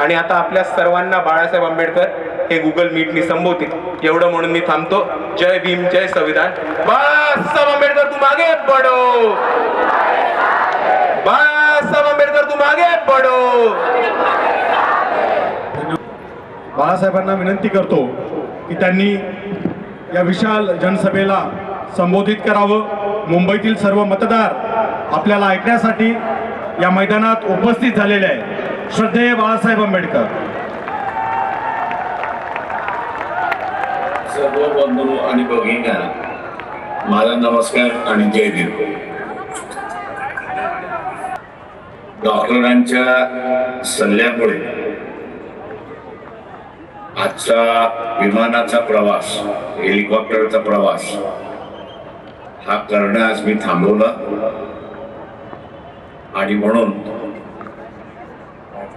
आणि आता आपल्या सर्वांना बाळासाहेब आंबेडकर हे गुगल मीटनी संबोधित. एवढं म्हणून मी थांबतो. जय भीम जय संविधान. बाळासाहेब आंबेडकर तू मागे पडो. बाळासाहेब आंबेडकर तू मागे पडो. बाळासाहेबांना विनंती करतो की त्यांनी या विशाल जनसभेला संबोधित करावं. मुंबईतील सर्व मतदार आपल्याला ऐकण्यासाठी या मैदानात उपस्थित झालेले आहे श्रद्धेय बाळासाहेब आंबेडकर. सर्व बंधू आणि भगिनींना माझा नमस्कार आणि जय देव डॉक्टरांच्या सल्ल्यामुळे आजचा विमानाचा प्रवास हेलिकॉप्टरचा प्रवास हा करणं आज मी थांबवला. आणि म्हणून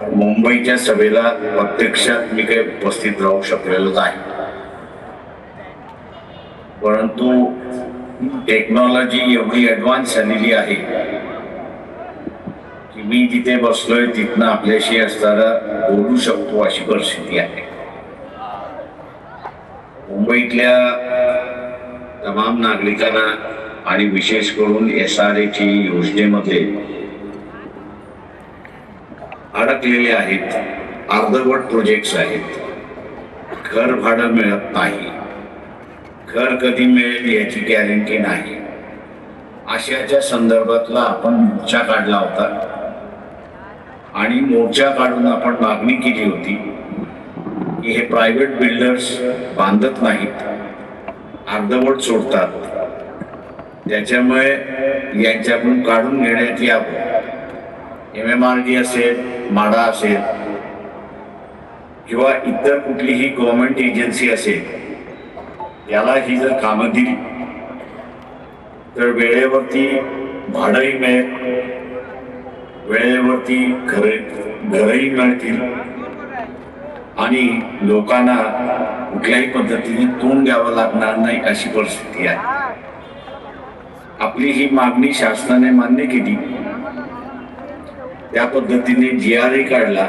मुंबईच्या सभेला प्रत्यक्षात मी काही उपस्थित राहू शकलेलो नाही. परंतु टेक्नॉलॉजी एवढी ऍडव्हान्स झालेली आहे की मी जिथे बसलोय तिथनं आपल्याशी असताना बोलू शकतो अशी परिस्थिती आहे. मुंबईतल्या तमाम नागरिकांना आणि विशेष करून एस आर एची योजनेमध्ये अडकलेले आहेत. अर्धवट प्रोजेक्ट्स आहेत. घर भाडं मिळत नाही. घर कधी मिळेल याची गॅरंटी नाही. अशाच्या संदर्भातला आपण मोर्चा काढला होता. आणि मोर्चा काढून आपण मागणी केली होती की हे प्रायव्हेट बिल्डर्स बांधत नाहीत. अर्धवट सोडतात. त्याच्यामुळे यांच्याकडून काढून घेण्यात यावं. एम एम आर डी असेल माडा असेल किंवा इतर कुठलीही गव्हर्नमेंट एजन्सी असेल याला ही जर कामं दिली तर वेळेवरती भाडंही मिळेल वेळेवरती घर घरही मिळतील आणि लोकांना कुठल्याही पद्धतीने तोंड द्यावं लागणार नाही अशी परिस्थिती आहे. आपली ही मागणी शासनाने मान्य केली. त्या पद्धतीने जी आर काढला.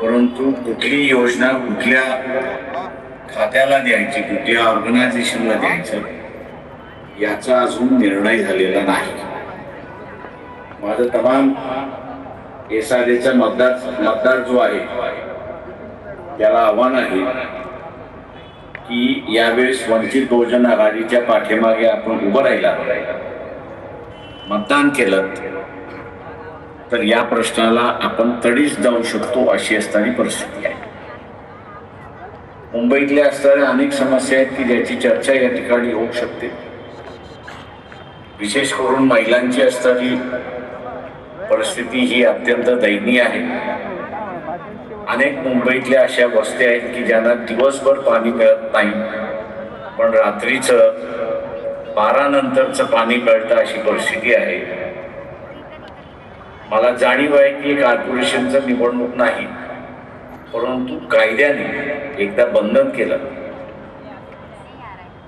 परंतु कुठली योजना कुठल्या खात्याला द्यायची कुठल्या ऑर्गनायझेशनला द्यायचं याचा अजून निर्णय झालेला नाही. माझं तमाम एस आर एचा मतदार मतदार जो आहे त्याला आव्हान आहे की यावेळेस वंचित बहुजन आघाडीच्या पाठीमागे आपण उभं राहिला मतदान केलं तर या प्रश्नाला आपण तडीच जाऊ शकतो अशी असणारी परिस्थिती आहे. मुंबईतल्या असणाऱ्या अनेक समस्या आहेत की ज्याची चर्चा या ठिकाणी होऊ शकते. विशेष करून महिलांची असणारी परिस्थिती ही अत्यंत दयनीय आहे. अनेक मुंबईतल्या अशा वस्त्या आहेत की ज्यांना दिवसभर पाणी मिळत नाही पण रात्रीचं बारा नंतरचं पाणी मिळतं अशी परिस्थिती आहे. मला जाणीव आहे की कॉर्पोरेशनचं निवडणूक नाही. परंतु कायद्याने एकदा बंधन केलं.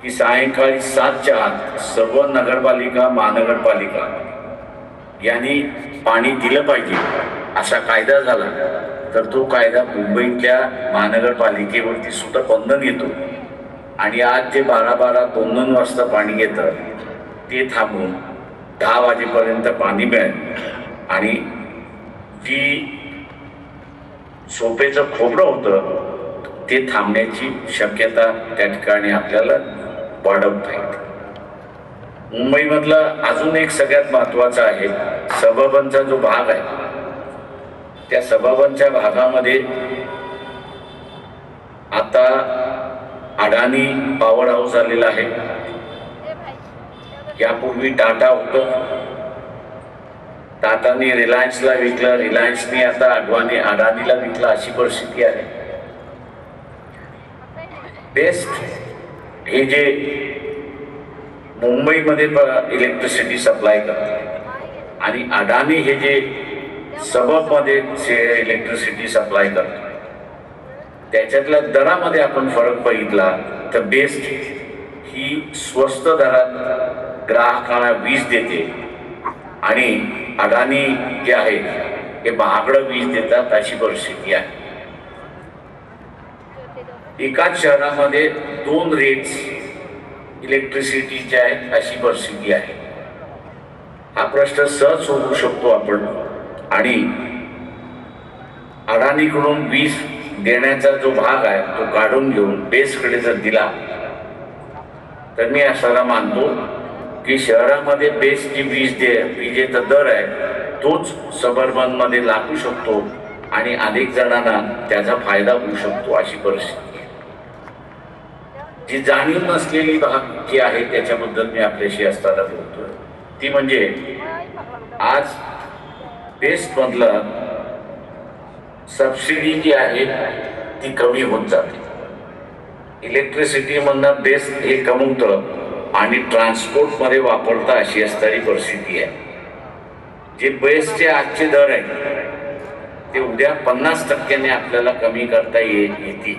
की सायंकाळी सातच्या आत सर्व नगरपालिका महानगरपालिका यांनी पाणी दिलं पाहिजे असा कायदा झाला तर तो कायदा मुंबईतल्या महानगरपालिकेवरती सुद्धा बंधन येतो. आणि आज जे बारा बारा दोन दोन वाजता पाणी येतं ते थांबून दहा वाजेपर्यंत पाणी मिळेल. आणि जी सोपेचं खोबरं होतं ते थांबण्याची शक्यता त्या ठिकाणी आपल्याला वाढवता येते. मुंबईमधला अजून एक सगळ्यात महत्त्वाचा आहे सबबनचा जो भाग आहे. त्या सबबनच्या भागामध्ये आता अडाणी पॉवर हाऊस आलेला आहे. यापूर्वी टाटा होतं. टाटाने रिलायन्सला विकलं रिलायन्सनी आता अडवाणी अडाणीला विकलं अशी परिस्थिती आहे. बेस्ट हे जे मुंबईमध्ये इलेक्ट्रिसिटी सप्लाय करतात आणि अडाणी हे जे सबबमध्ये इलेक्ट्रिसिटी सप्लाय करतात त्याच्यातल्या दरामध्ये आपण फरक बघितला तर बेस्ट ही स्वस्त दरात ग्राहकांना वीज देते. आणि अडाणी जे आहे हे महागडं वीज देतात अशी परिस्थिती आहे. एकाच शहरामध्ये दोन रेट्स इलेक्ट्रिसिटीचे आहेत अशी परिस्थिती आहे. हा प्रश्न सहज सोडवू शकतो आपण. आणि अडाणीकडून वीज देण्याचा जो भाग आहे तो काढून घेऊन बेसकडे जर दिला तर मी असायला मानतो की शहरामध्ये बेसची वीज दे विजेचा दर आहे तोच सबर्बनमध्ये लागू शकतो आणि अनेक जणांना त्याचा फायदा होऊ शकतो अशी परिस्थिती जी जाणीव नसलेली भाग जी आहे त्याच्याबद्दल मी आपल्याशी असताना बोलतोय. ती म्हणजे आज बेस्टमधलं सबसिडी जी आहे ती कमी होत जाते. इलेक्ट्रिसिटी इलेक्ट्रिसिटीमधनं बेस्ट हे कमवतं आणि ट्रान्सपोर्टमध्ये वापरता अशी असणारी परिस्थिती आहे. जे बेसचे आजचे दर आहेत ते उद्या पन्नास टक्क्याने आपल्याला कमी करता येतील.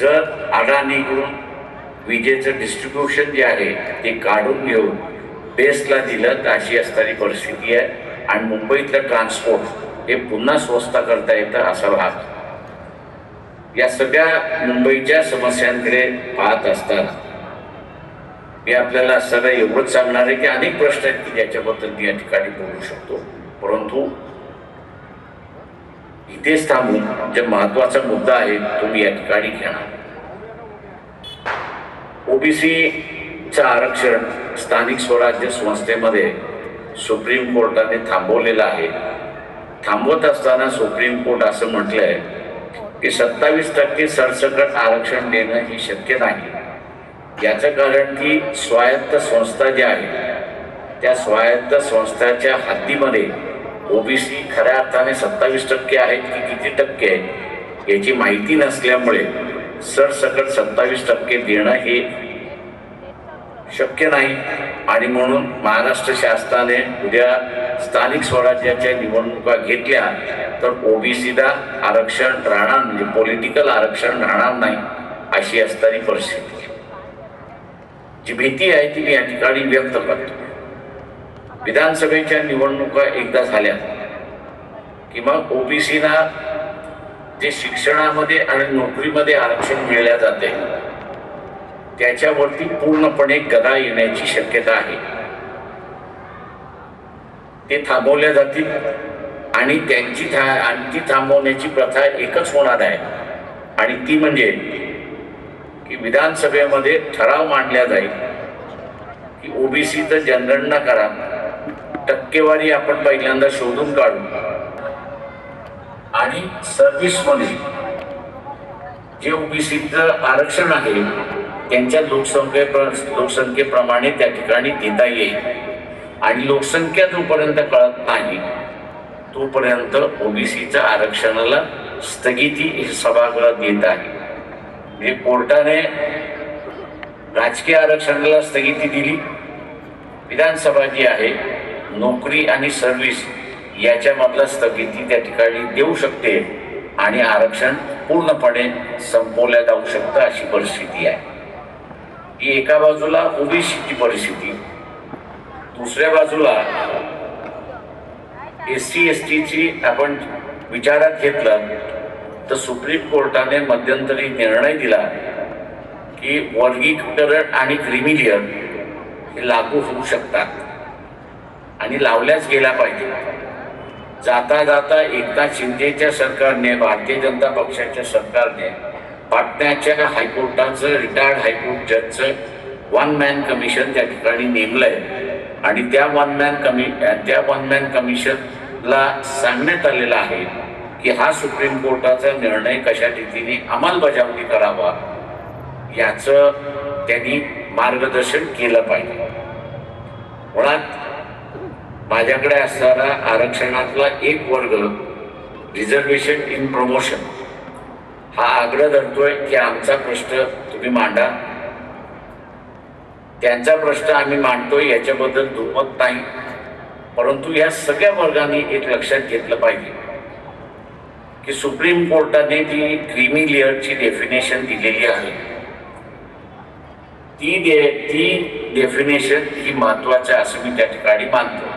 जर अडाणीकडून विजेचं डिस्ट्रीब्युशन जे आहे ते काढून घेऊन बेसला दिलं तर अशी असणारी परिस्थिती आहे. आणि मुंबईतलं ट्रान्सपोर्ट हे पुन्हा स्वस्त करता येतं असा भाग. या सगळ्या मुंबईच्या समस्यांकडे पाहत असताना हे आपल्याला सगळं एवढंच सांगणार आहे की अनेक प्रश्न आहेत की ज्याच्याबद्दल मी या ठिकाणी बोलू शकतो. परंतु इथेच थांबून जे महत्त्वाचा मुद्दा आहे तो मी या ठिकाणी घेणार. ओबीसीचं आरक्षण स्थानिक स्वराज्य संस्थेमध्ये सुप्रीम कोर्टाने थांबवलेलं आहे. थांबवत असताना सुप्रीम कोर्ट असं म्हटलंय की सत्तावीस टक्के सरसकट आरक्षण देणं ही शक्य नाही. याचं कारण की स्वायत्त संस्था ज्या आहेत त्या स्वायत्त संस्थाच्या हद्दीमध्ये ओबीसी खऱ्या अर्थाने सत्तावीस टक्के आहेत की किती टक्के आहेत याची माहिती नसल्यामुळे सरसकट सत्तावीस टक्के देणं हे शक्य नाही. आणि म्हणून महाराष्ट्र शासनाने उद्या स्थानिक स्वराज्याच्या निवडणुका घेतल्या तर ओबीसीला आरक्षण राहणार म्हणजे पॉलिटिकल आरक्षण राहणार नाही अशी असणारी परिस्थिती. जी भीती आहे ती मी या ठिकाणी व्यक्त करतो. विधानसभेच्या निवडणुका एकदा झाल्या. की मग ओबीसीना जे शिक्षणामध्ये आणि नोकरीमध्ये आरक्षण मिळल्या जाते त्याच्यावरती पूर्णपणे गदा येण्याची शक्यता आहे. ते थांबवल्या जातील आणि त्यांची था आणि ती थांबवण्याची प्रथा एकच होणार आहे. आणि ती म्हणजे की विधानसभेमध्ये ठराव मांडला जाईल की ओबीसीचं जनगणना करा. टक्केवारी आपण पहिल्यांदा शोधून काढू. आणि सर्व्हिसमध्ये जे ओबीसीचं आरक्षण आहे त्यांच्या लोकसंख्ये लोकसंख्येप्रमाणे त्या ठिकाणी देता येईल. आणि लोकसंख्या जोपर्यंत कळत नाही तोपर्यंत ओबीसीच्या आरक्षणाला स्थगिती सभागृहात देत आहे. हे कोर्टाने राजकीय आरक्षणाला स्थगिती दिली. विधानसभा जी आहे नोकरी आणि सर्व्हिस याच्यामधला स्थगिती त्या ठिकाणी देऊ शकते आणि आरक्षण पूर्णपणे संपवल्या जाऊ शकतं अशी परिस्थिती आहे. ही एका बाजूला ओबीसीची परिस्थिती दुसऱ्या बाजूला एस सी एस टीची आपण विचारात घेतलं तर सुप्रीम कोर्टाने मध्यंतरी निर्णय दिला की वर्गीकरण आणि क्रिमिलियन हे लागू होऊ शकतात आणि लावल्याच गेल्या पाहिजे. जाता जाता एकनाथ शिंदेच्या सरकारने भारतीय जनता पक्षाच्या सरकारने पाटण्याच्या हायकोर्टाचं रिटायर्ड हायकोर्ट जजचं वन मॅन कमिशन त्या ठिकाणी नेमलंय. आणि त्या वन मॅन कमी त्या वन मॅन कमिशनला सांगण्यात आलेलं आहे की हा सुप्रीम कोर्टाचा निर्णय कशा रीतीने अंमलबजावणी करावा याचं त्यांनी मार्गदर्शन केलं पाहिजे. मुळात माझ्याकडे असणारा आरक्षणातला एक वर्ग रिझर्वेशन इन प्रमोशन हा आग्रह धरतोय की आमचा प्रश्न तुम्ही मांडा. त्यांचा प्रश्न आम्ही मांडतोय याच्याबद्दल दुमत नाही परंतु या सगळ्या वर्गाने एक लक्षात घेतलं पाहिजे. की सुप्रीम कोर्टाने जी क्रीमी लेअरची डेफिनेशन दिलेली आहे. ती दे ती डेफिनेशन ही महत्वाची असं मी त्या ठिकाणी मानतो.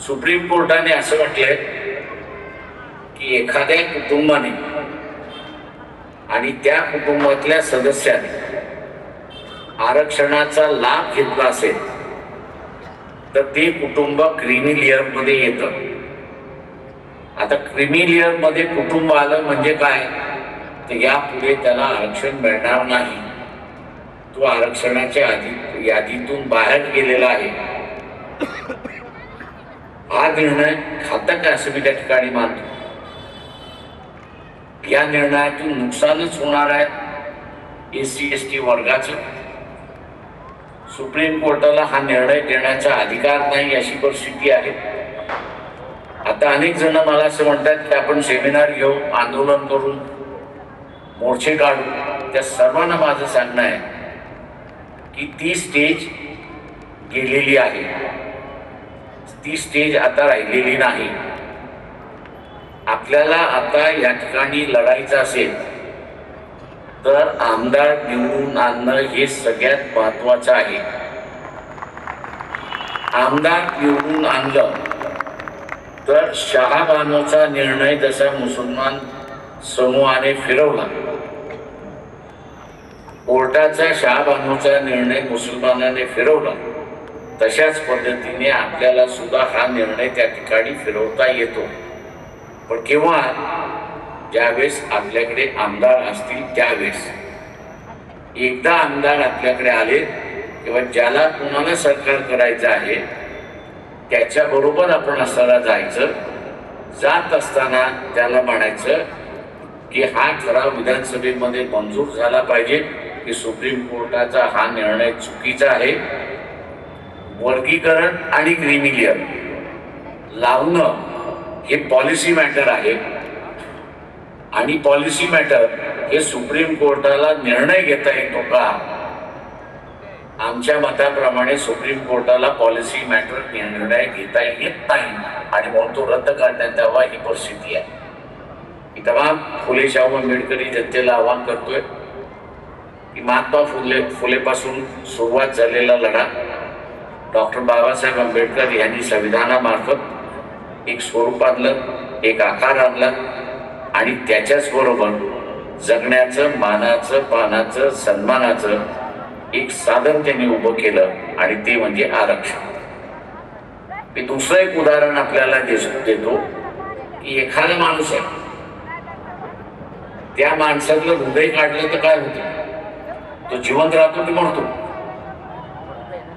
सुप्रीम कोर्टाने असं म्हटलंय की एखाद्या कुटुंबाने आणि त्या कुटुंबातल्या सदस्याने आरक्षणाचा लाभ घेतला असेल तर ते कुटुंब क्रिमिलियरमध्ये येतं. आता क्रिमी मध्ये कुटुंब आलं म्हणजे काय? तर यापुढे त्याला आरक्षण मिळणार नाही. तो आरक्षणाच्या आधी यादीतून बाहेर गेलेला आहे. हा निर्णय घातक आहे असं मी त्या ठिकाणी मानतो. या निर्णयातून नुकसानच होणार आहे. एस सी एस टी वर्गाचं. सुप्रीम कोर्टाला हा निर्णय देण्याचा अधिकार नाही अशी परिस्थिती आहे. आता अनेक जण मला असं म्हणतात की आपण सेमिनार घेऊ आंदोलन करून मोर्चे काढू. त्या सर्वांना माझं सांगणं आहे की ती स्टेज गेलेली आहे. ती स्टेज आता राहिलेली नाही. आपल्याला आता या ठिकाणी लढायचं असेल तर आमदार निवडून आणणं हे सगळ्यात महत्वाचं आहे. आमदार निवडून आणलं तर शहाबानोचा निर्णय जसा मुसलमान समूहाने फिरवला. कोर्टाचा शहाबानोचा निर्णय मुसलमानाने फिरवला. तशाच पद्धतीने आपल्याला सुद्धा हा निर्णय त्या ठिकाणी फिरवता येतो. पण किंवा ज्यावेळेस आपल्याकडे आमदार असतील त्यावेळेस. एकदा आमदार आपल्याकडे आले किंवा ज्याला तुम्हाला सरकार करायचं आहे त्याच्या बरोबर आपण असताना जायचं. जात असताना त्याला म्हणायचं की हा ठराव विधानसभेमध्ये मंजूर झाला पाहिजे की सुप्रीम कोर्टाचा हा निर्णय चुकीचा आहे. वर्गीकरण आणि क्रिमिलियर लावणं हे पॉलिसी मॅटर आहे. आणि पॉलिसी मॅटर हे सुप्रीम कोर्टाला निर्णय घेता येतो का? आमच्या मताप्रमाणे सुप्रीम कोर्टाला पॉलिसी मॅटर निर्णय घेता येत नाही. आणि म्हणून तो रद्द करण्यात यावा ही परिस्थिती आहे. मी तमाम फुले शाहू आंबेडकरी जनतेला आवाहन करतोय की महात्मा फुले फुलेपासून सुरुवात झालेला लढा डॉक्टर बाबासाहेब आंबेडकर यांनी संविधानामार्फत एक स्वरूप आणलं एक आकार आणला आणि त्याच्याच बरोबर जगण्याचं मानाचं पानाचं सन्मानाचं एक साधन त्यांनी उभं केलं आणि ते म्हणजे आरक्षण. मी दुसरं एक उदाहरण आपल्याला देतो की एखादा माणूस आहे. त्या माणसातलं हृदय काढलं तर काय होतं? तो जिवंत राहतो की म्हणतो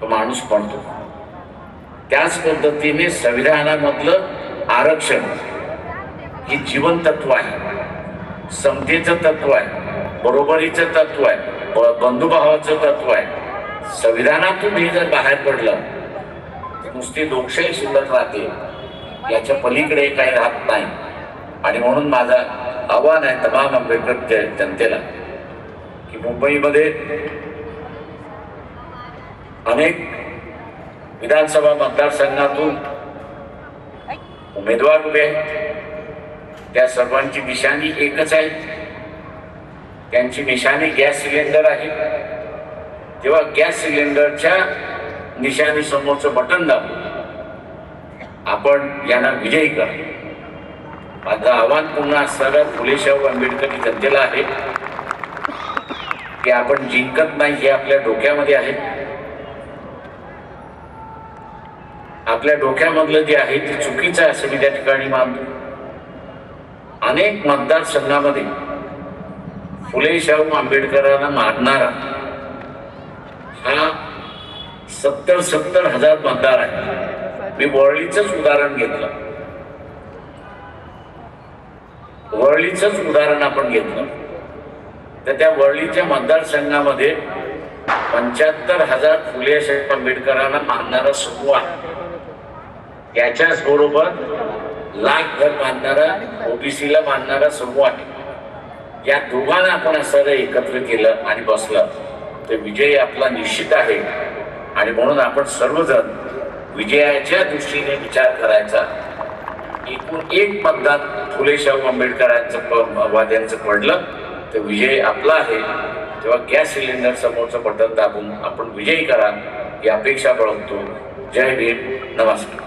तो माणूस म्हणतो त्याच पद्धतीने संविधानामधलं आरक्षण ही जीवन तत्व आहे. समतेचं तत्व आहे. बरोबरीचं तत्व आहे. बंधुभावाचं तत्व आहे. संविधानातून हे जर बाहेर पडलं तर नुसती लोकशाही शिल्लक राहते. याच्या पलीकडे काही राहत नाही. आणि म्हणून माझं आव्हान आहे तमाम आंबेडकर जनतेला की मुंबईमध्ये अनेक विधानसभा मतदारसंघातून उमेदवार उभे आहेत. त्या सर्वांची निशाणी एकच आहे. त्यांची निशाणी गॅस सिलेंडर आहे. तेव्हा गॅस सिलेंडरच्या निशाणी समोरचं बटन दाबून आपण यांना विजयी कर. माझं आव्हान पुन्हा सगळ्या फुले शाहू आंबेडकरी जनतेला आहे की आपण जिंकत नाही हे आपल्या डोक्यामध्ये आहे. आपल्या डोक्यामधलं जे आहे ते चुकीचं आहे असं मी त्या ठिकाणी मानतो. अनेक मतदारसंघामध्ये फुले शाहू आंबेडकरांना मारणारा हा सत्तर सत्तर हजार मतदार आहे. मी वरळीच उदाहरण घेतलं. वरळीच उदाहरण आपण घेतलं. तर त्या वरळीच्या मतदारसंघामध्ये पंच्याहत्तर हजार फुले शाहू आंबेडकरांना मानणारा समूह आहे. याच्याच बरोबर लाख घर बांधणारा ओबीसीला बांधणारा समूह आहे. या दोघांना आपण असं एकत्र केलं आणि बसलं तर विजय आपला निश्चित आहे. आणि म्हणून आपण सर्वजण विजयाच्या दृष्टीने विचार करायचा. एकूण एक मतदान फुले शाहू आंबेडकरांचं वाद्यांचं पडलं तर विजय आपला आहे. तेव्हा गॅस सिलेंडर समोरचं बटन दाबून आपण विजयी करा ही अपेक्षा बाळगतो. जय भीम. नमस्कार.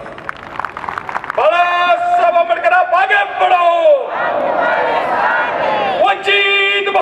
आगे बढ़ो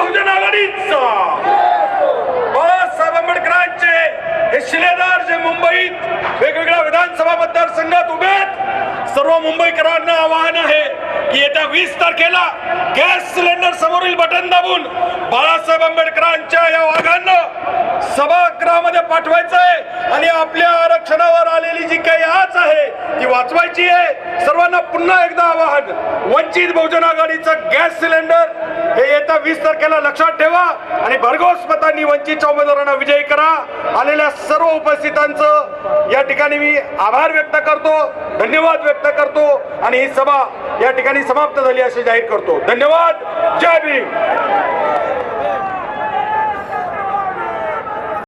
बहुजन आघाडीचा. बाळासाहेब आंबेडकरांचे हे शिलेदार जे मुंबईत वेगवेगळ्या विधानसभा मतदारसंघात उभे आहेत सर्व मुंबईकरांना आवाहन आहे की येत्या वीस तारखेला गॅस सिलेंडर समोरील बटन दाबून बाळासाहेब आंबेडकरांच्या या वाघांना सभागृहामध्ये पाठवायचं आहे आणि आपल्या आरक्षणावर आलेली जी काही आच आहे ती वाचवायची आहे. सर्वांना पुन्हा एकदा आवाहन वंचित बहुजन आघाडीचं गॅस सिलेंडर हे येत्या वीस तारखेला लक्षात ठेवा आणि भरघोस मतांनी वंचितच्या उमेदवारांना विजयी करा. आलेल्या सर्व उपस्थितांचं या ठिकाणी मी आभार व्यक्त करतो धन्यवाद व्यक्त करतो आणि ही सभा या ठिकाणी समाप्त झाली असे जाहीर करतो. धन्यवाद. जय भीम.